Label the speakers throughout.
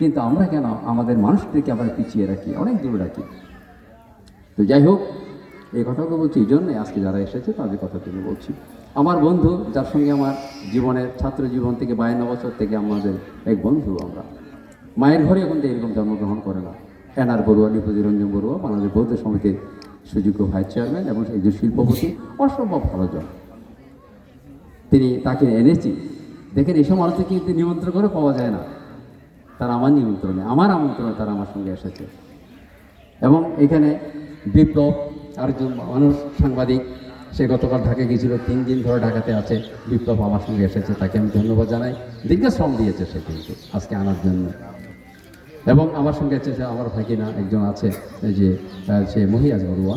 Speaker 1: কিন্তু আমরা কেন আমাদের মানুষদেরকে আবার পিছিয়ে রাখি? অনেক দূরে রাখি। তো যাই হোক, এই কথাগুলো বলছি, এই জন্যে আজকে যারা এসেছে তাদের কথা তুলে বলছি। আমার বন্ধু, যার সঙ্গে আমার জীবনের ছাত্র জীবন থেকে বায়ান্ন বছর থেকে আমাদের এক বন্ধু আমরা। মায়ের ঘরে এখন তো এরকম জন্মগ্রহণ করে না। এনআর বড়ুয়া নিপুজি রঞ্জন বড়ুয়া বাংলাদেশ বৌদ্ধ সমিতির সুযোগ্য ভাইস চেয়ারম্যান এবং একজন শিল্পপতি, অসম্ভব ভালো জন। তিনি তাকে এনেছি। দেখেন এইসব মানুষকে কিন্তু নিমন্ত্রণ করে পাওয়া যায় না। তারা আমার নিমন্ত্রণে আমার আমন্ত্রণে তারা আমার সঙ্গে এসেছে। এবং এখানে বিপ্লব, আরেকজন মানুষ, সাংবাদিক, সে গতকাল ঢাকা গিয়েছিল, তিন দিন ধরে ঢাকাতে আছে। বিপ্লব আমার সঙ্গে এসেছে, তাকে আমি ধন্যবাদ জানাই। দীর্ঘ শ্রম দিয়েছে সে কিন্তু, আজকে আনার জন্য। এবং আমার সঙ্গে এসেছে আমার ভাগিনা একজন আছে যে সে মহিয়াজ বড়ুয়া।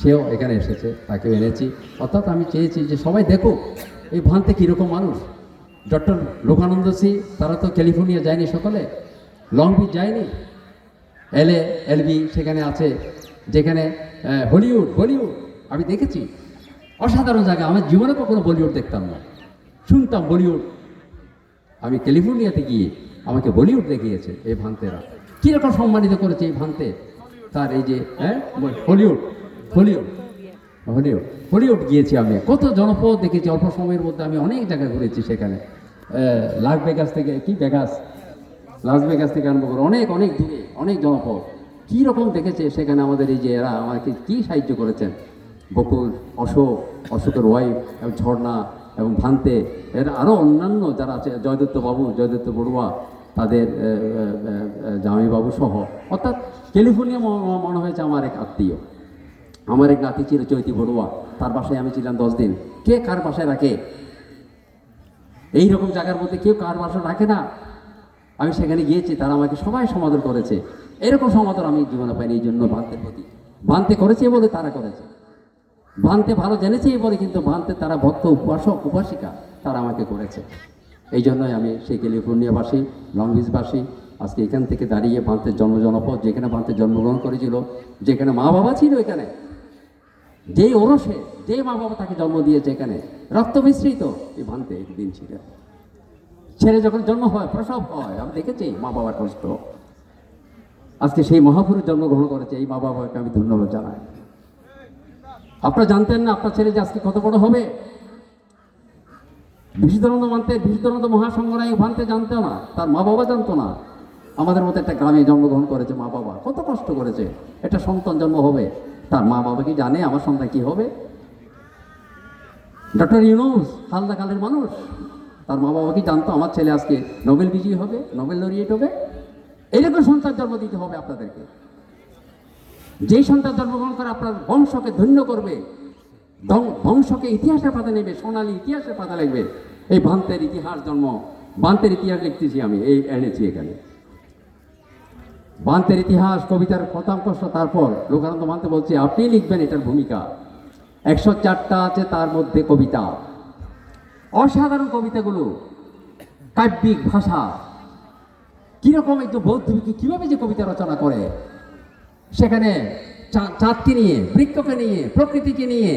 Speaker 1: সেও এখানে এসেছে, তাকেও এনেছি। অর্থাৎ আমি চেয়েছি যে সবাই দেখুক, এই ভান্তে কীরকম মানুষ। ডক্টর লোকানন্দ সি, তারা তো ক্যালিফোর্নিয়া যায়নি সকলে। লং বিচ যায়নি। এলএ এলবি সেখানে আছে, যেখানে হলিউড, বলিউড, আমি দেখেছি। অসাধারণ জায়গা। আমার জীবনে কখনো বলিউড দেখতাম না। শুনতাম বলিউড। আমি ক্যালিফোর্নিয়াতে গিয়ে আমাকে বলিউড দেখিয়েছে এই ভান্তেরা। কীরকম সম্মানিত করেছে এই ভান্তে? তার এই যে হ্যাঁ হলিউড হলিউড হলিউড হলিউড গিয়েছি আমি। কত জনপদ দেখেছি। অল্প সময়ের মধ্যে আমি অনেক জায়গায় ঘুরেছি সেখানে। লাস ভেগাস থেকে, কি ভেগাস লাস ভেগাস থেকে আরম্ভ করে অনেক অনেক দূরে, অনেক জনপদ। কী রকম দেখেছে সেখানে আমাদের এই যে এরা আমাকে কী সাহায্য করেছেন? বকুল, অশোক, অশোকের ওয়াইফ এবং ঝর্ণা, এবং ভান্তে। এর আরও অন্যান্য যারা আছে, জয়দত্ত বাবু, জয়দত্ত বড়ুয়া, তাদের জামাইবাবু সহ। অর্থাৎ ক্যালিফোর্নিয়া মনে হয়েছে আমার এক আত্মীয়। আমার এক নাতি ছিল চৈতি বড়ুয়া। তার বাসায় আমি ছিলাম দশ দিন। কে কার বাসায় রাখে? এই রকম জায়গার মধ্যে কেউ কার বাসা রাখে না। আমি সেখানে গিয়েছি, তারা আমাকে সবাই সমাদর করেছে। এরকম সমাদর আমি জীবনে পাইনি, এই জন্য ভান্তের প্রতি। ভান্তে করেছে বলে তারা করেছে। ভান্তে ভালো জেনেছে বলে, কিন্তু ভান্তে তারা ভক্ত, উপাসক, উপাসিকা, তারা আমাকে করেছে। এই জন্যই আমি সেই ক্যালিফোর্নিয়াবাসী লং বিচবাসী আজকে এখান থেকে দাঁড়িয়ে ভান্তের জন্ম জনপদ, যেখানে ভান্তে জন্মগ্রহণ করেছিল, যেখানে মা বাবা ছিল এখানে যেই ওরসে যে মা বাবা তাকে জন্ম দিয়েছে এখানে, রক্ত মিশ্রিত, এই ভান্তে একদিন ছিল। ছেলে যখন জন্ম হয়, প্রসব হয়, আমি দেখেছি মা বাবার কষ্ট। আজকে সেই মহাপুরুষ জন্মগ্রহণ করেছে, এই মা বাবাকে আমি ধন্যবাদ জানাই। আপনারা জানতেন না, আপনার ছেলে যে আজকে কত বড় হবে? বিশুদ্ধানন্দ মানতে বিশুদ্ধানন্দ মহাসংগ্রামী ভানতে জানতেও না, তার মা বাবা জানতো না। আমাদের মতো একটা গ্রামে জন্মগ্রহণ করেছে মা বাবা, কত কষ্ট করেছে। একটা সন্তান জন্ম হবে। তার মা বাবা কি জানে আমার সন্তান কি হবে? ডক্টর ইউনুস হালদা কালের মানুষ। তার মা বাবা কি জানতো আমার ছেলে আজকে নোবেল বিজয়ী হবে, নোবেল লরিয়েট হবে? এইরকম সন্তান জন্ম দিতে হবে আপনাদেরকে। যেই সন্তান জন্মগ্রহণ করে আপনার বংশকে ধন্য করবে বংশকে ইতিহাসের পাতা নেবে, সোনালী ইতিহাসের পাতা লিখবে। এই ভান্তের ইতিহাস জন্ম বান্তের ইতিহাস লিখতেছি আমি, এই এনেছি এখানে। বান্তের ইতিহাস, কবিতার কষ্ট তারপর লোকানন্দ মানতে বলছে, আপনি লিখবেন এটার ভূমিকা। একশো চারটা আছে তার মধ্যে কবিতা। অসাধারণ কবিতাগুলো। কাব্যিক ভাষা। কীরকম একটু বৌদ্ধ ভিক্ষু কীভাবে যে কবিতা রচনা করে? সেখানে চাঁদকে নিয়ে, বৃক্ষকে নিয়ে, প্রকৃতিকে নিয়ে